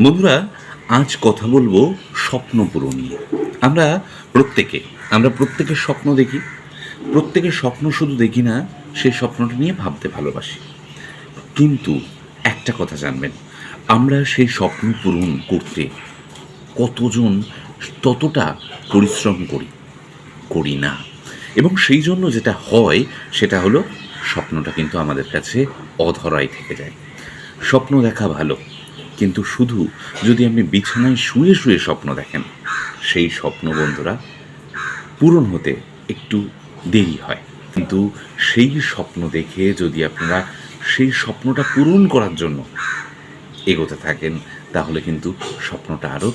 বন্ধুরা, আজ কথা বলব স্বপ্ন পূরণ নিয়ে। আমরা প্রত্যেকে, আমরা প্রত্যেকের স্বপ্ন দেখি। প্রত্যেকের স্বপ্ন শুধু দেখি না, সেই স্বপ্নটা নিয়ে ভাবতে ভালোবাসি। কিন্তু একটা কথা জানবেন, আমরা সেই স্বপ্ন পূরণ করতে কতজন, ততটা পরিশ্রম করি? করি না। এবং সেই জন্য যেটা হয়, সেটা হলো স্বপ্নটা কিন্তু আমাদের কাছে অধরাই থেকে যায়। স্বপ্ন দেখা ভালো। কিন্তু শুধু যদি আপনি বিছানায় শুয়ে শুয়ে স্বপ্ন দেখেন, সেই স্বপ্ন বন্ধুরা পূরণ হতে একটু দেরি হয়। কিন্তু সেই স্বপ্ন দেখে যদি আপনারা সেই স্বপ্নটা পূরণ করার জন্য এগোতে থাকেন, তাহলে কিন্তু স্বপ্নটা আরও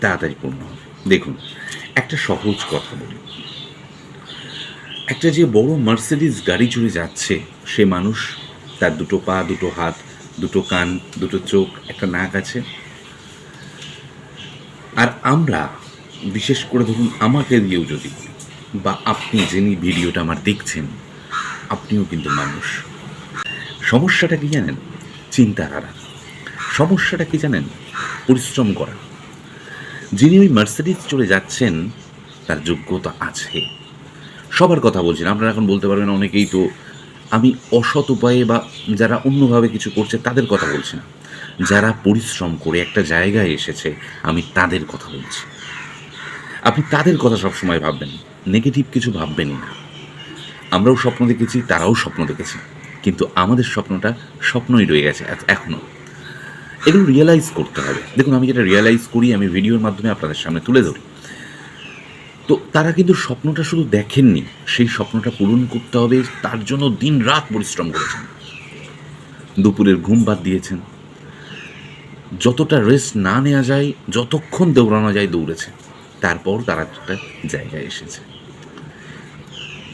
তাড়াতাড়ি পূর্ণ হবে। দেখুন, একটা সহজ কথা বলি। একটা যে বড় মার্সিডিজ গাড়ি চড়ে যাচ্ছে, সে মানুষ তার দুটো পা, দুটো হাত দুটো কান, দুটো চোখ, একটা নাক আছে। আর আমরা, বিশেষ করে ধরুন আমাকে দিয়েও যদি বা আপনি যিনি ভিডিওটা আমার দেখছেন, আপনিও কিন্তু মানুষ। সমস্যাটা কি জানেন? চিন্তা হারা সমস্যাটা কি জানেন? পরিশ্রম করা। যিনি ওই মার্সিডিজ চলে যাচ্ছেন, তার যোগ্যতা আছে। সবার কথা বলছেন আপনারা এখন বলতে পারবেন অনেকেই তো আমি অসৎ উপায়ে বা যারা অন্যভাবে কিছু করছে তাদের কথা বলছি না। যারা পরিশ্রম করে একটা জায়গায় এসেছে, আমি তাদের কথা বলছি। আপনি তাদের কথা সবসময় ভাববেন নেগেটিভ কিছু ভাববেনই না। আমরাও স্বপ্ন দেখেছি, তারাও স্বপ্ন দেখেছে। কিন্তু আমাদের স্বপ্নটা স্বপ্নই রয়ে গেছে এখনও এগুলো রিয়েলাইজ করতে হবে। দেখুন, আমি যেটা রিয়েলাইজ করি, আমি ভিডিওর মাধ্যমে আপনাদের সামনে তুলে ধরি। তো তারা কিন্তু স্বপ্নটা শুধু দেখেননি, সেই স্বপ্নটা পূরণ করতে হবে, তার জন্য দিন রাত পরিশ্রম করেছেন। দুপুরের ঘুম বাদ দিয়েছেন। যতটা রেস্ট না নেওয়া যায়, যতক্ষণ দৌড়ানো যায় দৌড়েছে, তারপর তারা একটা জায়গায় এসেছে।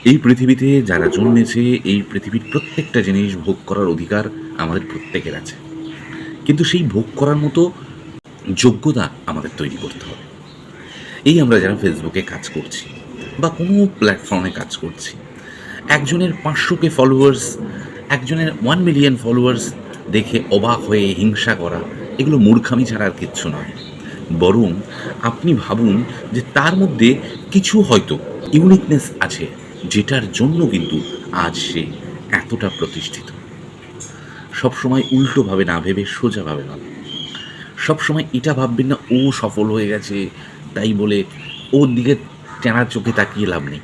এই পৃথিবীতে যারা জন্মেছে, এই পৃথিবীর প্রত্যেকটা জিনিস ভোগ করার অধিকার আমাদের প্রত্যেকের আছে। কিন্তু সেই ভোগ করার মতো যোগ্যতা আমাদের তৈরি করতে হবে। এই আমরা যারা ফেসবুকে কাজ করছি বা কোনো প্ল্যাটফর্মে কাজ করছি, একজনের পাঁচশোকে ফলোয়ার্স একজনের ওয়ান মিলিয়ন ফলোয়ার্স দেখে অবাক হয়ে হিংসা করা, এগুলো মূর্খামি ছাড়া আর কিচ্ছু নয়। বরং আপনি ভাবুন যে তার মধ্যে কিছু হয়তো ইউনিকনেস আছে, যেটার জন্য কিন্তু আজ সে এতটা প্রতিষ্ঠিত। সবসময় উল্টোভাবে না ভেবে সোজাভাবে ভাবে সবসময় এটা ভাববেন না, ও সফল হয়ে গেছে তাই বলে ওর দিকে টেনার চোখে তাকিয়ে লাভ নেই।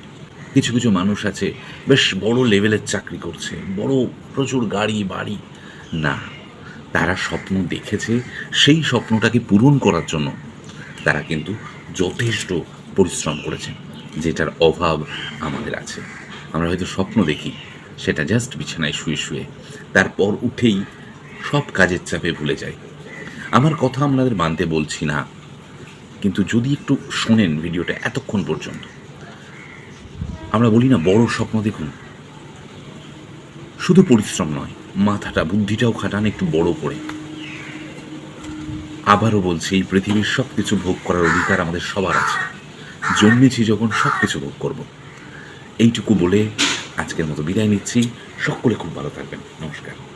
কিছু কিছু মানুষ আছে, বেশ বড় লেভেলের চাকরি করছে, বড় প্রচুর গাড়ি, বাড়ি। না, তারা স্বপ্ন দেখেছে সেই স্বপ্নটাকে পূরণ করার জন্য। তারা কিন্তু যথেষ্ট পরিশ্রম করেছে, যেটার অভাব আমাদের আছে। আমরা হয়তো স্বপ্ন দেখি, সেটা জাস্ট বিছানায় শুয়ে শুয়ে, তারপর উঠেই সব কাজের চাপে ভুলে যাই। আমার কথা আপনাদের মানতে বলছি না। কিন্তু যদি একটু শোনেন ভিডিওটা এতক্ষণ পর্যন্ত। আমরা বলি না, বড় স্বপ্ন দেখুন। শুধু পরিশ্রম নয়, মাথাটা, বুদ্ধিটাও খাটান একটু বড় করে। আবারও বলছি, এই পৃথিবীর সব কিছু ভোগ করার অধিকার আমাদের সবার আছে। জন্মেছি যখন সব কিছু ভোগ করব। এইটুকু বলে আজকের মতো বিদায় নিচ্ছি। সকলে খুব ভালো থাকবেন। নমস্কার।